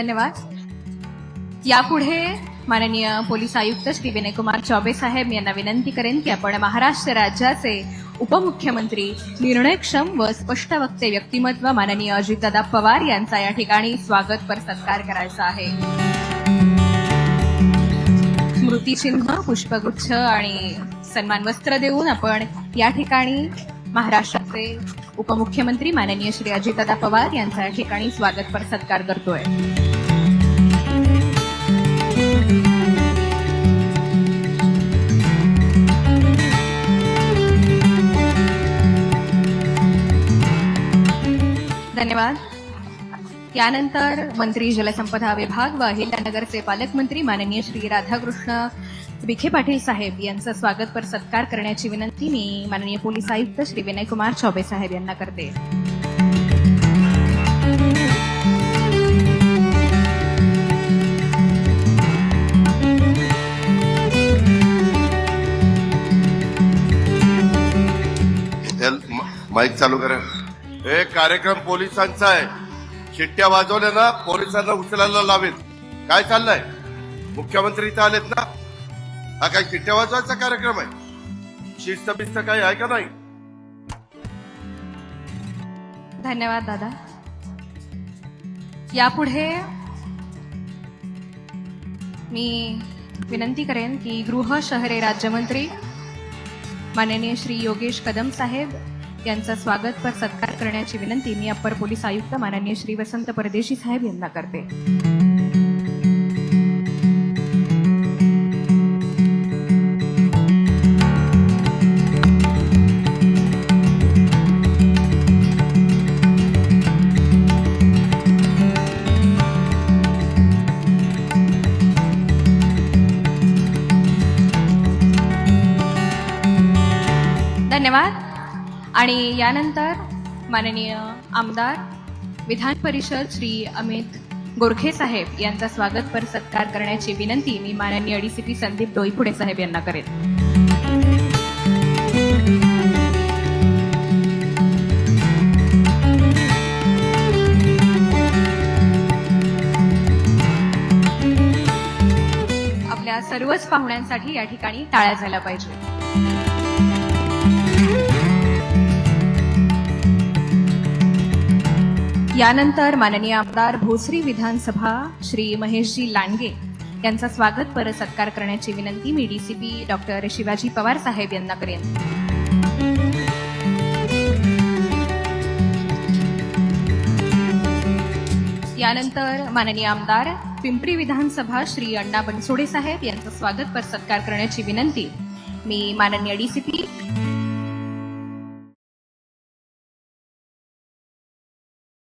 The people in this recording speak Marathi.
धन्यवाद. यापुढे माननीय पोलीस आयुक्त श्री विनयकुमार चौबे साहेब यांना विनंती करेन की आपण महाराष्ट्र राज्याचे उपमुख्यमंत्री निर्णयक्षम व स्पष्ट वक्ते व्यक्तिमत्व माननीय अजितदादा पवार यांचा या ठिकाणी स्वागत पर सत्कार करायचा आहे. स्मृतिचिन्ह पुष्पगुच्छ आणि सन्मान वस्त्र देऊन आपण या ठिकाणी महाराष्ट्राचे उपमुख्यमंत्री माननीय श्री अजितदादा पवार यांचा या ठिकाणी स्वागत पर सत्कार करतोय. धन्यवाद. यानंतर मंत्री जलसंपदा विभाग व अहिल्यानगरचे पालकमंत्री माननीय श्री राधाकृष्ण विखे पाटील साहेब यांचा स्वागतपर सत्कार करण्याची विनंती मी माननीय पोलीस आयुक्त श्री विनयकुमार चौबे साहेब यांना करते. माईक चालू करा. हे कार्यक्रम पोलिसांचा आहे. शिट्ट्या वाजवल्या ना पोलिसांना उचलायला लावेल काय चाललंय? मुख्यमंत्री इथं आलेत ना? हा काय शिट्ट्या वाजवायचा कार्यक्रम आहे? शिस्त बिस्त काही आहे का नाही? धन्यवाद दादा. यापुढे मी विनंती करेन की गृह शहरे राज्यमंत्री माननीय श्री योगेश कदम साहेब यांचा स्वागतपर सत्कार करण्याची विनंती मी अप्पर पोलीस आयुक्त माननीय श्री वसंत परदेशी साहेब यांना करते. धन्यवाद. आणि यानंतर माननीय आमदार विधान परिषद श्री अमित गोरखे साहेब यांचा स्वागतपर सत्कार करण्याची विनंती मी माननीय डीसीपी संदीप डोईफुडे साहेब यांना करेन. आपल्या सर्वच पाहुण्यांसाठी या ठिकाणी टाळ्या झाल्या पाहिजे यानंतर माननीय आमदार भोसरी विधानसभा श्री महेशजी लांडगे यांचा स्वागत पर सत्कार करण्याची विनंती मी डीसीपी डॉक्टर शिवाजी पवार साहेब यांना करेन यानंतर माननीय आमदार पिंपरी विधानसभा श्री अण्णा बनसोडे साहेब यांचं स्वागत पर सत्कार करण्याची विनंती मी माननीय डीसीपी